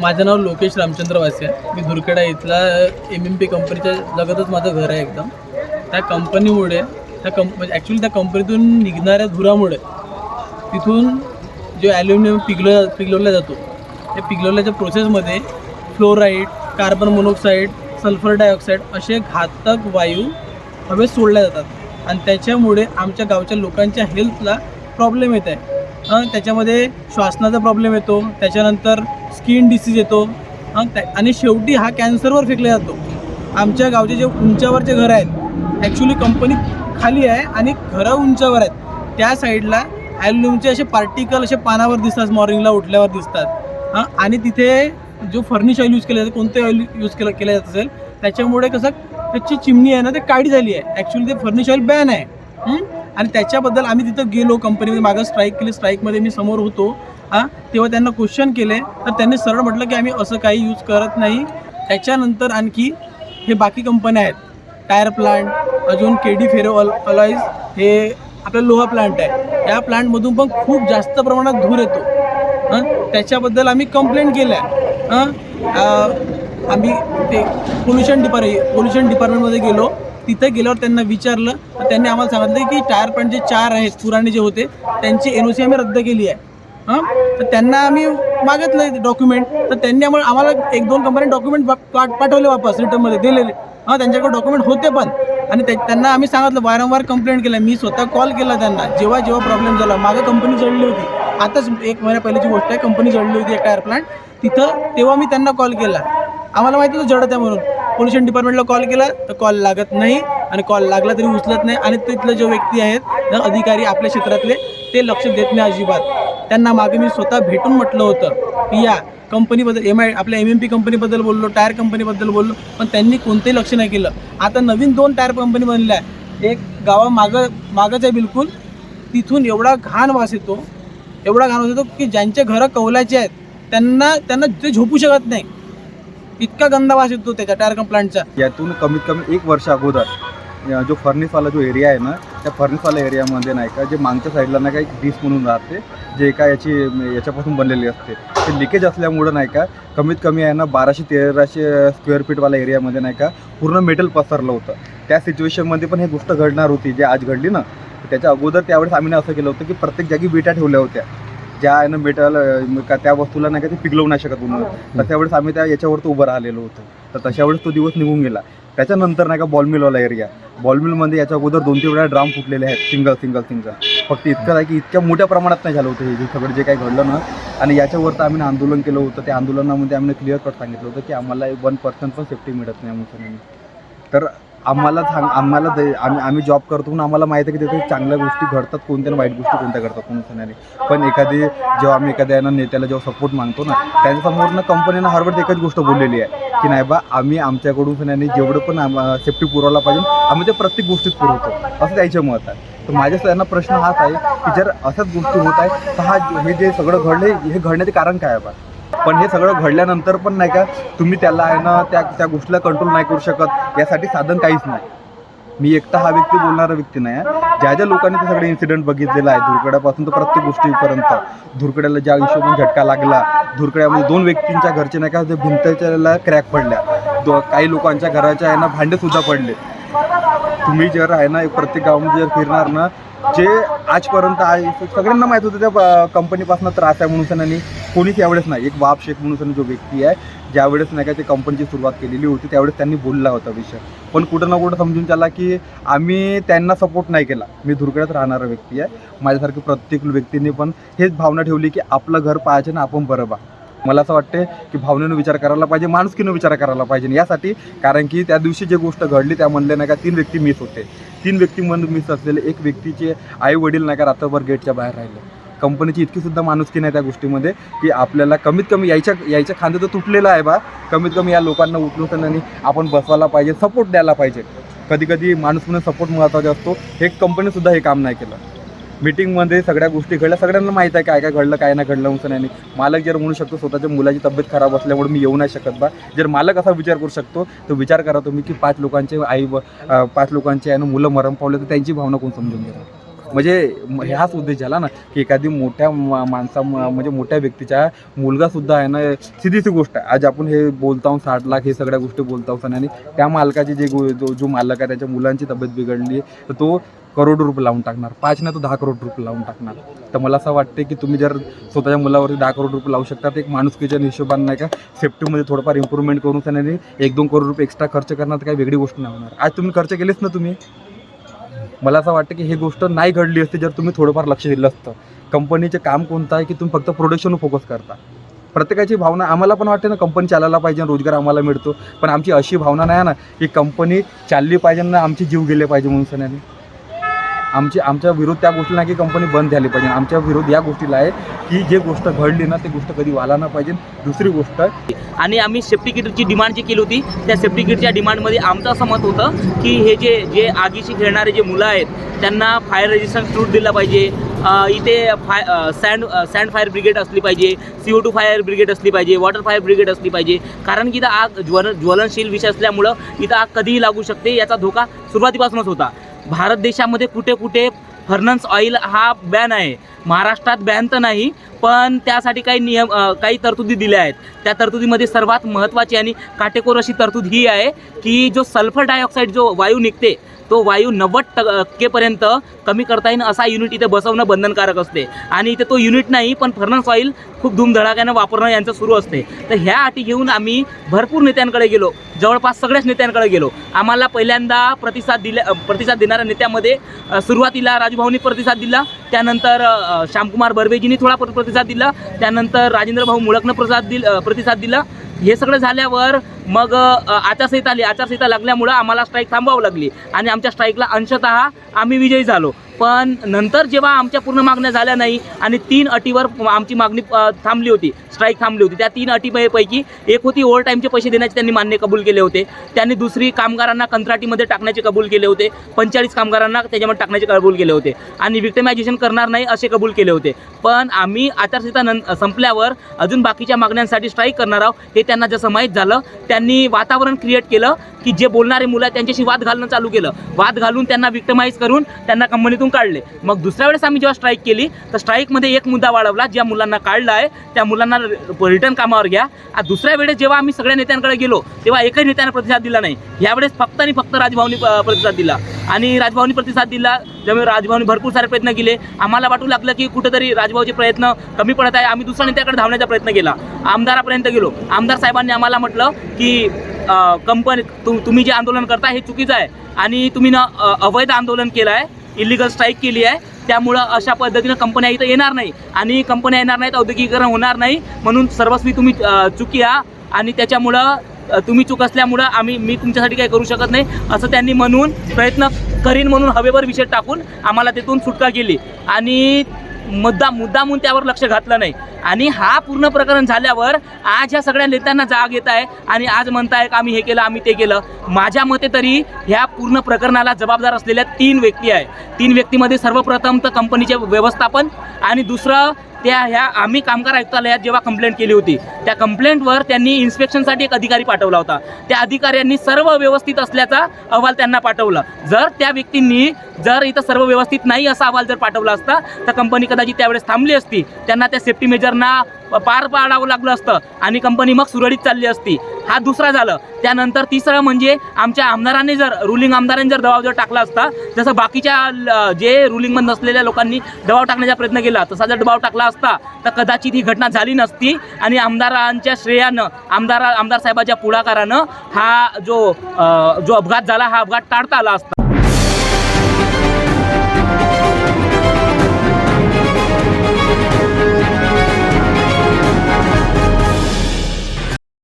माझं नाव लोकेश रामचंद्र वासे आहे. मी धुरखेडा इथला एम एम पी कंपनीच्या लगतच माझं घर आहे एकदम. त्या कंपनीमुळे त्या कंप म्हणजे ॲक्च्युली त्या कंपनीतून निघणाऱ्या धुरामुळे तिथून जो ॲल्युमिनियम पिघल पिघलवला जातो त्या पिघलवल्याच्या प्रोसेसमध्ये fluoride carbon monoxide sulphur dioxide असे घातक वायू हवेत सोडल्या जातात. आणि त्याच्यामुळे आमच्या गावच्या लोकांच्या हेल्थला प्रॉब्लेम येत आहे. त्याच्यामध्ये श्वासनाचा प्रॉब्लेम येतो त्याच्यानंतर स्किन डिसीज येतो त्या- आणि शेवटी हा कॅन्सरवर फेकला जातो. आमच्या गावचे जे उंचावरचे घरं आहेत ॲक्च्युली कंपनी खाली आहे आणि घरं उंचावर आहेत. त्या साईडला ॲल्युमिनियमचे असे पार्टिकल असे पानावर दिसतात मॉर्निंगला उठल्यावर दिसतात. हां आणि तिथे जो फर्निश ऑइल यूज केला जातो कोणते ऑइल यूज केलं केलं जात असेल त्याच्यामुळे कसं त्याची चिमणी आहे ना ते काळी झाली आहे. ॲक्च्युली ते फर्निश ऑइल बॅन आहे. आणि त्याच्याबद्दल आम्ही तिथं गेलो कंपनीमध्ये मागं स्ट्राईक केली. स्ट्राईकमध्ये मी समोर होतो. हां तेव्हा त्यांना क्वेश्चन केले. तर त्यांनी सरळ म्हटलं की आम्ही असं काही यूज करत नाही. त्याच्यानंतर आणखी हे बाकी कंपन्या आहेत. टायर प्लांट अजून के डी फेरो अल अलॉईज हे आपला लोहा प्लांट आहे. या प्लांटमधून पण खूप जास्त प्रमाणात धूर येतो. हं? त्याच्याबद्दल आम्ही कंप्लेंट केल्या. हं? आम्ही ते पोल्युशन डिपार्ट पोल्युशन डिपार्टमेंटमध्ये गेलो. तिथं गेल्यावर त्यांना विचारलं तर त्यांनी आम्हाला सांगितलं की टायर पॉईंट जे चार आहेत पुराणे जे होते त्यांची एन ओ सी आम्ही रद्द केली आहे. हां? तर त्यांना आम्ही मागितलं डॉक्युमेंट तर त्यांनी आम्हाला आम्हाला एक दोन कंपनी डॉक्युमेंट पाठवले वापस रिटर्नमध्ये दिलेले. हां त्यांच्याकडे डॉक्युमेंट होते पण. आणि ते त्यांना आम्ही सांगितलं वारंवार कंप्लेंट केलं. मी स्वतः कॉल केला त्यांना. जेव्हा जेव्हा प्रॉब्लेम झाला मागं कंपनी जळली होती. आताच एक महिन्या पहिल्याची गोष्ट आहे कंपनी जळली होती एक टायर प्लांट तिथं तेव्हा मी त्यांना कॉल केला. आम्हाला माहिती होतं जडत आहे म्हणून. पोल्युशन डिपार्टमेंटला कॉल केला तर कॉल लागत नाही आणि कॉल लागला तरी उचलत नाही. आणि तिथले जो व्यक्ती आहेत अधिकारी आपल्या क्षेत्रातले ते लक्ष देत नाही अजिबात. त्यांना मागे मी स्वतः भेटून म्हटलं होतं की या कंपनीबद्दल एम आय आपल्या एम एम पी कंपनीबद्दल बोललो टायर कंपनीबद्दल बोललो पण त्यांनी कोणतंही लक्ष नाही केलं. आता नवीन दोन टायर कंपनी बनल्या आहे एक गावा मागं मागंच आहे बिलकुल. तिथून एवढा घाण वास येतो एवढा घाण वास येतो की ज्यांचे घरं कौलाचे आहेत त्यांना त्यांना ते झोपू शकत नाही. इतका गंदा वास येतो त्याच्या टायर प्लांटचा यातून कमीत कमी एक वर्ष अगोदर जो फर्निसवाला जो एरिया आहे ना त्या फर्निसवाला एरियामध्ये नाही का जे मागच्या साईडला नाही का एक डिस म्हणून राहते जे एका याची याच्यापासून बनलेली असते. ते लिकेज असल्यामुळं नाही का कमीत कमी आहे ना बाराशे तेराशे स्क्वेअर फीटवाला एरियामध्ये नाही का पूर्ण मेटल पसरलं होतं. त्या सिच्युएशनमध्ये पण हे गोष्ट घडणार होती जे आज घडली ना त्याच्या अगोदर त्यावेळेस आम्ही असं केलं होतं की प्रत्येक जागी विटा ठेवल्या होत्या. ज्या आहे ना मेटल का त्या वस्तूला नाही का ते पिघलवू नाही शकत म्हणून. तर त्यावेळेस आम्ही त्या याच्यावर तो उभं राहिलेलो होतो. तर तशा वेळेस तो दिवस निघून गेला. त्याच्यानंतर नाही का बॉलमिलवाला एरिया बॉलमिलमध्ये याच्या अगोदर दोन तीन वेळा ड्राम फुटलेले आहेत. सिंगल सिंगल सिंगल फक्त इतकं आहे की इतक्या मोठ्या प्रमाणात नाही झालं होतं हे. सगळं जे काही घडलं ना आणि याच्यावर तर आम्ही आंदोलन केलं होतं. त्या आंदोलनामध्ये आम्ही क्लिअर कट सांगितलं होतं की आम्हाला वन पर्सेंट पण सेफ्टी मिळत नाही म्हणून. तर आम्हाला सांग आम्हाला दे आम्ही आम्ही जॉब करतो म्हणून आम्हाला माहिती आहे की तिथे चांगल्या गोष्टी घडतात कोणत्या ना वाईट गोष्टी कोणत्या घडतात कोणत्या सांगणारे पण एखादी जेव्हा आम्ही एखाद्या ना नेत्याला जेव्हा सपोर्ट मागतो ना त्यांच्यासमोर ना कंपनीनं हरवत एकच गोष्ट बोललेली आहे की नाही बा आम्ही आमच्याकडून सगळ्यांनी जेवढं पण सेफ्टी पुरवला पाहिजे आम्ही ते प्रत्येक गोष्टीत पुरवतो. असं त्यांचं मत आहे. तर माझ्या त्यांना प्रश्न हाच आहे की जर अशाच गोष्टी होत आहेत तर हा हे जे सगळं घडलं हे घडण्याचे कारण काय आहे बा? पण हे सगळं घडल्यानंतर पण नाही का तुम्ही त्याला आहे ना त्या त्या गोष्टीला कंट्रोल नाही करू शकत. यासाठी साधन काहीच नाही. मी एकटा हा व्यक्ती बोलणारा व्यक्ती नाही आहे ज्या ज्या लोकांनी ते सगळे इन्सिडेंट बघितलेला आहे धुरकड्यापासून तर प्रत्येक गोष्टीपर्यंत. धुरकड्याला ज्या हिशोबाने झटका लागला धुरकड्यामध्ये दोन व्यक्तींच्या घरचे नाही का ते भिंतच्या क्रॅक पडल्या. दो काही लोकांच्या घराच्या आहे ना भांडेसुद्धा पडले. तुम्ही जर आहे ना प्रत्येक गावामध्ये जर फिरणार ना जे आजपर्यंत आहे सगळ्यांना माहीत होतं त्या कंपनीपासून त्रास आहे म्हणून सणांनी. कोणीच यावेळेस नाही. एक बाप शेख म्हणून जो व्यक्ती आहे ज्यावेळेस नाही का ते कंपनीची सुरुवात केलेली होती त्यावेळेस त्यांनी बोलला होता विषय. पण कुठं ना कुठं समजून त्याला की आम्ही त्यांना सपोर्ट नाही केला. मी धुरकड्यात राहणारा व्यक्ती आहे. माझ्यासारखी प्रत्येक व्यक्तीने पण हेच भावना ठेवली की आपलं घर पाहायचं ना आपण बरं बा. मला असं वाटते की भावनेनं विचार करायला पाहिजे माणुसकीनं विचार करायला पाहिजे. यासाठी कारण की त्या दिवशी जी गोष्ट घडली त्या म्हणले नाही का तीन व्यक्ती मिस होते. तीन व्यक्तीमध्ये मिस असलेले एक व्यक्तीचे आई वडील नाही का रात्रभर गेटच्या बाहेर राहिले. कंपनीची इतकी सुद्धा माणुसकी नाही त्या गोष्टीमध्ये की आपल्याला कमीत कमी यायच्या यायच्या खांदे तर तुटलेलं आहे बा. कमीत कमी या लोकांना उचलून नाही आपण बसवायला पाहिजे सपोर्ट द्यायला पाहिजे. कधी कधी माणूस म्हणून सपोर्ट महत्त्वाचा असतो. हे कंपनीसुद्धा हे काम नाही केलं. मीटिंगमध्ये सगळ्या गोष्टी घडल्या. सगळ्यांना माहीत आहे काय काय घडलं काय नाही घडलं म्हणून नाही मालक जर म्हणू शकतो स्वतःच्या मुलाची तब्येत खराब असल्यामुळे मी येऊ नाही शकत बा. जर मालक असा विचार करू शकतो तर विचार करा तुम्ही की पाच लोकांचे आई पाच लोकांचे आहे मुलं मरण पावले तर त्यांची भावना कोण समजून घेणार? म्हणजे ह्याच उद्देश झाला ना की एखादी मोठ्या मा- माणसा म्हणजे मोठ्या व्यक्तीच्या मुलगा सुद्धा आहे ना सिधीची गोष्ट आहे. आज आपण हे बोलतो साठ लाख हे सगळ्या गोष्टी बोलतो आणि त्या मालकाची जे गो- जो जो मालक आहे त्याच्या मुलांची तब्येत बिघडली तर तो करोड रुपये लावून टाकणार. पाच नाही तो दहा करोड रुपये लावून टाकणार. तर मला असं वाटते की तुम्ही जर स्वतःच्या मुलावरती दहा करोड रुपये लावू शकता तर एक माणुसकीच्या हिशोबाने नाही का सेफ्टीमध्ये थोडंफार इम्प्रूव्हमेंट करून त्याने एक दोन करोड रुपये एक्स्ट्रा खर्च करणार तर काही वेगळी गोष्ट नाही होणार. आज तुम्ही खर्च केलेच ना तुम्ही? मला असं वाटतं की ही गोष्ट नाही घडली असती जर तुम्ही थोडंफार लक्ष दिलं असतं. कंपनीचे काम कोणतं आहे की तुम्ही फक्त प्रोडक्शनवर फोकस करता? प्रत्येकाची भावना आम्हाला पण वाटते ना कंपनी चालायला पाहिजे रोजगार आम्हाला मिळतो. पण आमची अशी भावना नाही आहे ना की कंपनी चालली पाहिजे ना आमचे जीव गेले पाहिजे म्हणून सण्याने आमची आमच्या विरोध त्या गोष्टीला नाही की कंपनी बंद झाली पाहिजे. आमच्या विरोध या गोष्टीला आहे की जे गोष्ट घडली ना ती गोष्ट कधी व्हायला ना पाहिजे. दुसरी गोष्ट आणि आम्ही सेफ्टी किटची डिमांड जी केली होती त्या सेफ्टी किटच्या डिमांडमध्ये आमचं असं मत होतं की हे जे जे आगीशी खेळणारे जे मुलं आहेत त्यांना फायर रेजिस्टन्स सूट दिला पाहिजे. इथे फाय सँड सँड फायर ब्रिगेड असली पाहिजे C O two fire brigade असली पाहिजे वॉटर फायर ब्रिगेड असली पाहिजे. कारण की इथं आग ज्वल ज्वलनशील विषय असल्यामुळं इथं आग कधीही लागू शकते याचा धोका सुरुवातीपासूनच होता. भारत देशामध्ये कुठे कुठे फर्नन्स ऑइल हा बॅन आहे. महाराष्ट्रात बॅन तर नाही पण त्यासाठी काही नियम काही तरतुदी दिल्या आहेत. त्या तरतुदीमध्ये सर्वात महत्त्वाची आणि काटेकोर अशी तरतूद ही आहे की जो सल्फर डायऑक्साईड जो वायू निघते तो वायू नव्वद टक्केपर्यंत कमी करता येईल असा युनिट इथे बसवणं बंधनकारक असते. आणि इथे तो युनिट नाही पण फर्नस ऑइल खूप धूमधडाक्यानं वापरणं यांचं सुरू असते. तर ह्या अटी घेऊन आम्ही भरपूर नेत्यांकडे गेलो. जवळपास सगळ्याच नेत्यांकडे गेलो. आम्हाला पहिल्यांदा प्रतिसाद दिल्या प्रतिसाद देणाऱ्या नेत्यामध्ये सुरुवातीला राजूभाऊनी प्रतिसाद दिला. त्यानंतर श्यामकुमार बर्वेजींनी थोडा प्रतिसाद दिला. त्यानंतर राजेंद्र भाऊ मुळकनं प्रतिसाद दिल प्रतिसाद दिला. हे सगळं झाल्यावर मग आचारसंहिता आली. आचारसंहिता लागल्यामुळं आम्हाला स्ट्राईक थांबावं लागली. आणि आमच्या स्ट्राईकला अंशतः आम्ही विजयी झालो. पण नंतर जेव्हा आमच्या पूर्ण मागण्या झाल्या नाही आणि तीन अटीवर आमची मागणी थांबली होती स्ट्राईक थांबली होती त्या तीन अटीपैकी एक होती ओव्हर टाईमचे पैसे देण्याचे त्यांनी मान्य कबूल केले होते. त्यांनी दुसरी कामगारांना कंत्राटीमध्ये टाकण्याचे कबूल केले होते पंचेचाळीस कामगारांना त्याच्यामध्ये टाकण्याचे कबूल केले होते आणि विक्टिमायझेशन करणार नाही असे कबूल केले होते. पण आम्ही आचारसंहिता नं संपल्यावर अजून बाकीच्या मागण्यांसाठी स्ट्राईक करणार आहोत हे त्यांना जसं माहीत झालं त्यांनी वातावरण क्रिएट केलं की जे बोलणारे मुलं त्यांच्याशी वाद घालणं चालू केलं. वाद घालून त्यांना विक्टमाईज करून त्यांना कंपनीतून काढले. मग दुसऱ्या वेळेस आम्ही जेव्हा स्ट्राईक केली तर स्ट्राईकमध्ये एक मुद्दा वाढवला ज्या मुलांना काढला आहे त्या मुलांना रिटर्न कामावर घ्या. दुसऱ्या वेळेस जेव्हा आम्ही सगळ्या नेत्यांकडे गेलो तेव्हा एकही नेत्याने प्रतिसाद दिला नाही. यावेळेस फक्त आणि फक्त राजभावनी प्रतिसाद दिला. आणि राजभावनी प्रतिसाद दिला त्यामुळे राजभावनी भरपूर सारे प्रयत्न केले. आम्हाला वाटू लागलं की कुठेतरी राजभाऊचे प्रयत्न कमी पडत आहे. आम्ही दुसऱ्या नेत्याकडे धावण्याचा प्रयत्न केला. आमदारापर्यंत गेलो. आमदार साहेबांनी आम्हाला म्हटलं की कंपनी तु तुम्ही जे आंदोलन करता हे चुकीचं आहे. आणि तुम्ही ना अवैध आंदोलन केलं आहे इलिगल स्ट्राईक केली आहे. त्यामुळं अशा पद्धतीनं कंपन्या इथं येणार नाही. आणि कंपन्या येणार नाहीत औद्योगिकरण होणार नाही. म्हणून सर्वस्वी तुम्ही चुकी आहा आणि त्याच्यामुळं तुम्ही चूक असल्यामुळं आम्ही मी तुमच्यासाठी काही करू शकत नाही. असं त्यांनी म्हणून प्रयत्न करीन म्हणून हवेवर विषय टाकून आम्हाला तिथून सुटका केली. आणि मुद्दा मुद्दामून त्यावर लक्ष घातलं नाही. आणि हा पूर्ण प्रकरण झाल्यावर आज ह्या सगळ्या नेत्यांना जाग येत आहे आणि आज म्हणताय का आम्ही हे केलं आम्ही ते केलं. माझ्या मते तरी ह्या पूर्ण प्रकरणाला जबाबदार असलेल्या तीन व्यक्ती आहे. तीन व्यक्तीमध्ये सर्वप्रथम तर कंपनीचे व्यवस्थापन आणि दुसरं त्या ह्या आम्ही कामगार आयुक्तालयात जेव्हा कंप्लेंट केली होती त्या कंप्लेंटवर त्यांनी इन्स्पेक्शनसाठी एक अधिकारी पाठवला होता. त्या अधिकाऱ्यांनी सर्व व्यवस्थित असल्याचा अहवाल त्यांना पाठवला. जर त्या व्यक्तींनी जर इथं सर्व व्यवस्थित नाही असा अहवाल जर पाठवला असता तर कंपनी कदाचित त्यावेळेस थांबली असती. त्यांना त्या सेफ्टी मेजरना पार पाडावं लागलं असतं आणि कंपनी मग सुरळीत चालली असती. हा दुसरा झालं. त्यानंतर तिसरं म्हणजे आमच्या आमदारांनी जर रुलिंग आमदारांनी जर दबाव जर टाकला असता जसं बाकीच्या जे रुलिंगमध्ये नसलेल्या लोकांनी दबाव टाकण्याचा प्रयत्न केला तसा जर दबाव टाकला असता तर कदाचित ही घटना झाली नसती. आणि आमदारांच्या श्रेयानं आमदार आमदार साहेबाच्या पुढाकारानं हा जो जो अपघात झाला हा अपघात टाळता आला असता.